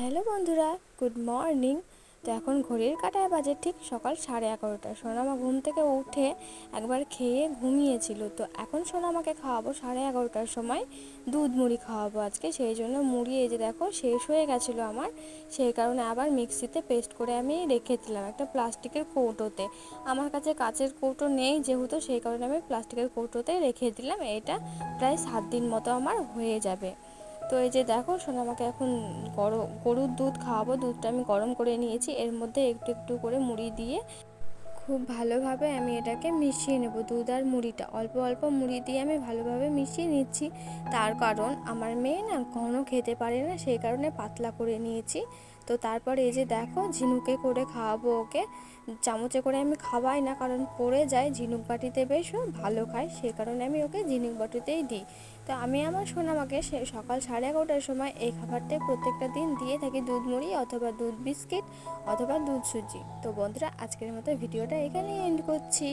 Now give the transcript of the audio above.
Hello বন্ধুরা, good morning. তো এখন ঘড়ির কাটায় বাজে ঠিক সকাল সাড়ে এগারোটা সোনামা ঘুম থেকে উঠে একবার খেয়ে ঘুমিয়েছিল। তো এখন সোনামাকে খাওয়াবো সাড়ে এগারোটার সময়। দুধ মুড়ি খাওয়াবো আজকে। সেই জন্য মুড়ি এই যে দেখো শেষ হয়ে গেছিল আমার। সেই কারণে আবার মিক্সিতে পেস্ট করে আমি রেখে দিলাম একটা প্লাস্টিকের কৌটোতে। আমার কাছে কাচের কৌটো নেই যেহেতু, সেই কারণে আমি প্লাস্টিকের কৌটোতে রেখে দিলাম। এটা প্রায় সাত দিন মতো আমার হয়ে যাবে। তো এই যে দেখো সোনামাকে এখন গরম গরুর দুধ খাওয়াবো। দুধটা আমি গরম করে নিয়েছি। এর মধ্যে একটু একটু করে মুড়ি দিয়ে খুব ভালোভাবে আমি এটাকে মিশিয়ে নেব, দুধ আর মুড়িটা। অল্প অল্প মুড়ি দিয়ে আমি ভালোভাবে মিশিয়ে নিচ্ছি। তার কারণ আমার মেয়ে না ঘন খেতে পারে না, সেই কারণে পাতলা করে নিয়েছি। তো তারপর এই যে দেখো ঝিনুকে করে খাওয়াবো ওকে। চামচে করে আমি খাওয়াই না, কারণ পড়ে যায়, ঝিনুক বাটিতে বেশ ভালো খায় সেই কারণে আমি ওকে ঝিনুক বাটিতেই দিই। তো আমি আমার সোনামাকে সে সকাল সাড়ে এগারোটার সময় এই খাবারটাই প্রত্যেকটা দিন দিয়ে থাকি দুধ মুড়ি অথবা দুধ বিস্কিট অথবা দুধ সুজি। তো বন্ধুরা, আজকের মতো ভিডিওটা এখানেই এন্ড করছি।